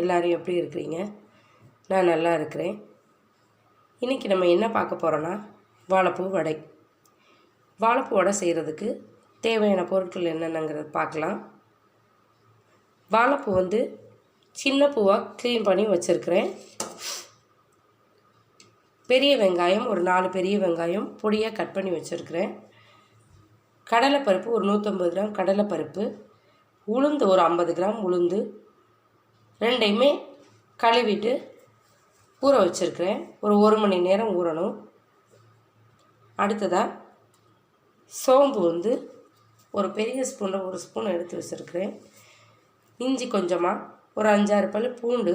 எல்லோரும் எப்படி இருக்கிறீங்க? நான் நல்லா இருக்கிறேன். இன்றைக்கி நம்ம என்ன பார்க்க போகிறோன்னா வாழைப்பூ வடை. வாழைப்பூ வடை செய்கிறதுக்கு தேவையான பொருட்கள் என்னென்னங்கிறத பார்க்கலாம். வாழைப்பூ வந்து சின்ன பூவாக க்ளீன் பண்ணி வச்சுருக்கிறேன். பெரிய வெங்காயம் ஒரு நாலு பெரிய வெங்காயம் பொடியாக கட் பண்ணி வச்சுருக்கிறேன். கடலைப்பருப்பு ஒரு நூற்றம்பது கிராம் கடலைப்பருப்பு. உளுந்து ஒரு ஐம்பது கிராம் உளுந்து. ரெண்டையுமே கழுவிட்டு ஊற வச்சுருக்கிறேன். ஒரு ஒரு மணி நேரம் ஊறணும். அடுத்ததாக சோம்பு வந்து ஒரு பெரிய ஸ்பூனில் ஒரு ஸ்பூன் எடுத்து வச்சுருக்கிறேன். இஞ்சி கொஞ்சமாக ஒரு அஞ்சாறு பல் பூண்டு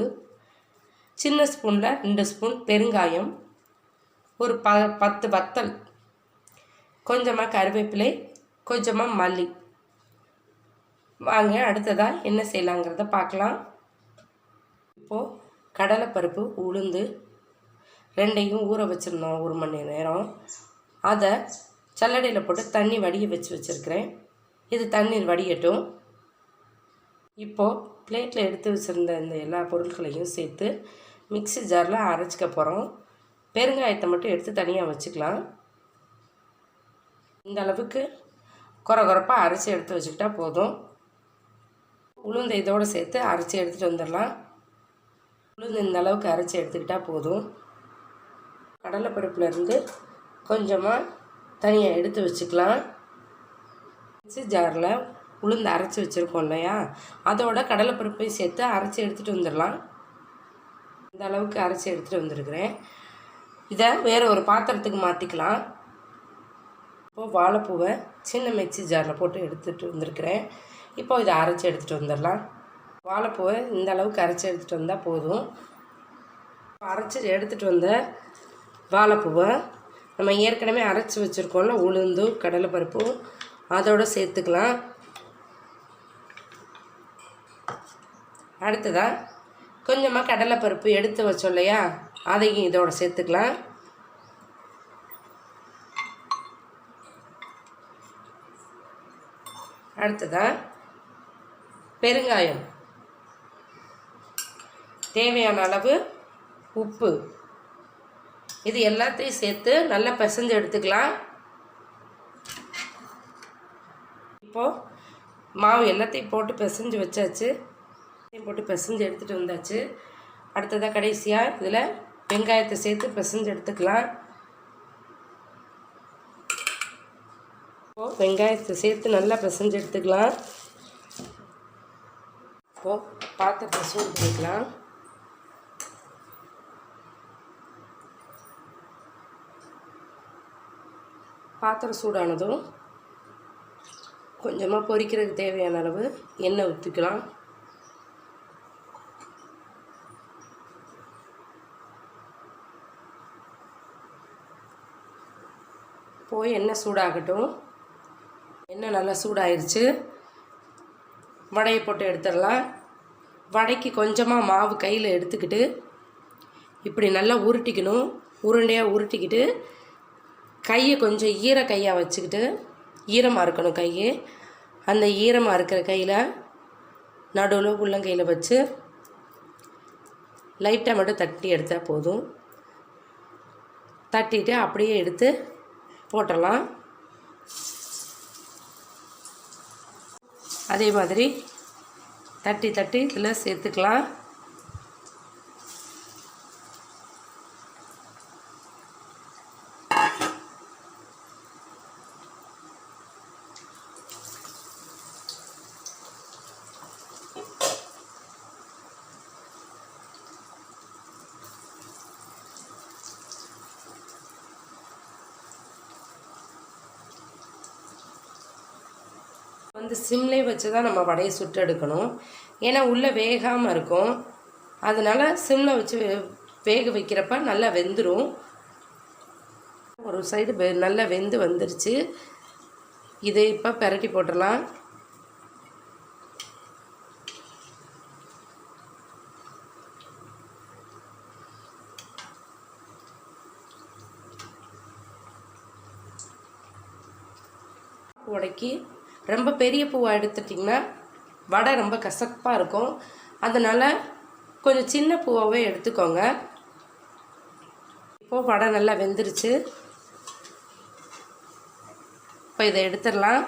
சின்ன ஸ்பூனில் ரெண்டு ஸ்பூன் பெருங்காயம் ஒரு ப பத்து வத்தல் கொஞ்சமாக கருவேப்பிலை கொஞ்சமாக மல்லி. வாங்க அடுத்ததாக என்ன செய்யலாங்கிறத பார்க்கலாம். இப்போது கடலைப்பருப்பு உளுந்து ரெண்டையும் ஊற வச்சிருந்தோம் ஒரு மணி நேரம். அதை சல்லடையில் போட்டு தண்ணி வடிய வச்சு வச்சுருக்கிறேன். இது தண்ணீர் வடியட்டும். இப்போது பிளேட்டில் எடுத்து வச்சுருந்த இந்த எல்லா பொருட்களையும் சேர்த்து மிக்ஸி ஜாரில் அரைச்சிக்க போகிறோம் பெருங்காயத்தை மட்டும் எடுத்து தனியாக வச்சுக்கலாம். இந்த அளவுக்கு குறை குறைப்பாக அரைச்சி எடுத்து வச்சுக்கிட்டா போதும். உளுந்தை இதோடு சேர்த்து அரைச்சி எடுத்துகிட்டு வந்துடலாம். உளுந்து இந்த அளவுக்கு அரைச்சி எடுத்துக்கிட்டால் போதும். கடலைப்பருப்புலேருந்து கொஞ்சமாக தனியாக எடுத்து வச்சுக்கலாம். மிக்ஸி ஜாரில் உளுந்து அரைச்சி வச்சுருக்கோம் இல்லையா? அதோட கடலைப்பருப்பையும் சேர்த்து அரைச்சி எடுத்துகிட்டு வந்துடலாம். இந்த அளவுக்கு அரைச்சி எடுத்துகிட்டு வந்துருக்குறேன். இதை வேறு ஒரு பாத்திரத்துக்கு மாற்றிக்கலாம் இப்போது வாழைப்பூவை சின்ன மிக்ஸி ஜாரில் போட்டு எடுத்துகிட்டு வந்திருக்கிறேன். இப்போ இதை அரைச்சி எடுத்துகிட்டு வந்துடலாம். வாழைப்பூவை இந்த அளவுக்கு அரைச்சி எடுத்துகிட்டு வந்தால் போதும். அரைச்சி எடுத்துகிட்டு வந்த வாழைப்பூவை நம்ம ஏற்கனவே அரைச்சி வச்சுருக்கோம்ல உளுந்து கடலைப்பருப்பு அதோடு சேர்த்துக்கலாம். அடுத்ததாக கொஞ்சமாக கடலைப்பருப்பு எடுத்து வச்சோம் இல்லையா அதையும் இதோட சேர்த்துக்கலாம். அடுத்ததாக பெருங்காயம். தேவையான அளவு உப்பு. இது எல்லாத்தையும் சேர்த்து நல்லா பிசைஞ்சு எடுத்துக்கலாம். இப்போது மாவு எல்லாத்தையும் போட்டு பிசைஞ்சு வச்சாச்சு. போட்டு பிசைஞ்சு எடுத்துகிட்டு வந்தாச்சு. அடுத்ததாக கடைசியாக இதில் வெங்காயத்தை சேர்த்து பிசைஞ்சு எடுத்துக்கலாம். இப்போது வெங்காயத்தை சேர்த்து நல்லா பிசைஞ்சு எடுத்துக்கலாம். இப்போது பாத்திரத்தை சூடு பண்ணிக்கலாம். பாத்திரம் சூடானதும் கொஞ்சமாக பொரிக்கிறதுக்கு தேவையான அளவு எண்ணெய் ஊற்றிக்கலாம் போய் எண்ணெய் சூடாகட்டும். எண்ணெய் நல்லா சூடாயிருச்சு. வடையை போட்டு எடுத்துடலாம். வடைக்கு கொஞ்சமாக மாவு கையில் எடுத்துக்கிட்டு இப்படி நல்லா உருட்டிக்கணும். உருண்டையாக உருட்டிக்கிட்டு கையை கொஞ்சம் ஈர கையாக வச்சுக்கிட்டு ஈரமாக இருக்கணும் கை அந்த ஈரமாக இருக்கிற கையில் நடுவில் உள்ளங்கையில் வச்சு லைட்டாக மட்டும் தட்டி எடுத்தால் போதும். தட்டிட்டு அப்படியே எடுத்து போட்டலாம். அதே மாதிரி தட்டி தட்டி இதில் சேர்த்துக்கலாம். வந்து சிம்லேயே வச்சு தான் நம்ம வடையை சுட்டு எடுக்கணும் ஏன்னா உள்ளே வேகாமல் இருக்கும். அதனால் சிம்மில் வச்சு வேக வைக்கிறப்ப நல்லா வெந்துடும் ஒரு சைடு வெ நல்லா வெந்து வந்துருச்சு. இதை இப்போ பெரட்டி போட்டுடலாம். உடைக்கி ரொம்ப பெரிய பூவாக எடுத்துட்டிங்கன்னா வடை ரொம்ப கசப்பாக இருக்கும். அதனால் கொஞ்சம் சின்ன பூவாகவே எடுத்துக்கோங்க. இப்போது வடை நல்லா வெந்துருச்சு. இப்போ இதை எடுத்துடலாம்.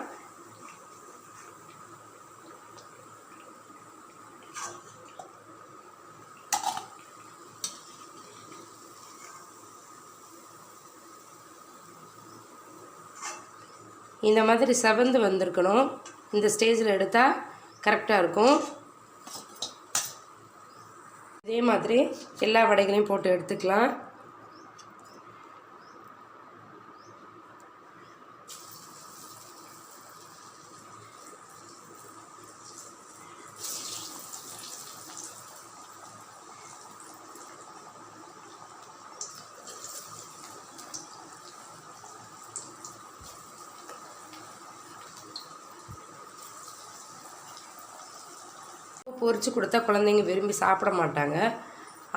இந்த மாதிரி செவந்து வந்திருக்கணும். இந்த ஸ்டேஜில் எடுத்தால் கரெக்டாக இருக்கும். இதே மாதிரி எல்லா வடைகளையும் போட்டு எடுத்துக்கலாம். பொறிச்சு கொடுத்தா குழந்தைங்க விரும்பி சாப்பிட மாட்டாங்க.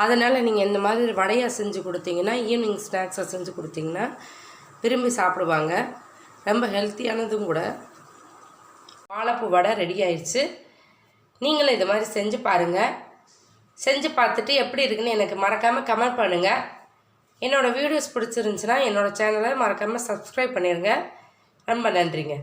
அதனால் நீங்கள் இந்த மாதிரி வடையாக செஞ்சு கொடுத்தீங்கன்னா ஈவினிங் ஸ்நாக்ஸாக செஞ்சு கொடுத்தீங்கன்னா விரும்பி சாப்பிடுவாங்க. ரொம்ப ஹெல்த்தியானதும் கூட. வாழைப்பூ வடை ரெடி ஆயிடுச்சு. நீங்களும் இது மாதிரி செஞ்சு பாருங்கள் செஞ்சு பார்த்துட்டு எப்படி இருக்குன்னு எனக்கு மறக்காமல் கமெண்ட் பண்ணுங்கள் என்னோடய வீடியோஸ் பிடிச்சிருந்துச்சுன்னா என்னோடய சேனலை மறக்காமல் சப்ஸ்கிரைப் பண்ணிடுங்க ரொம்ப நன்றிங்க.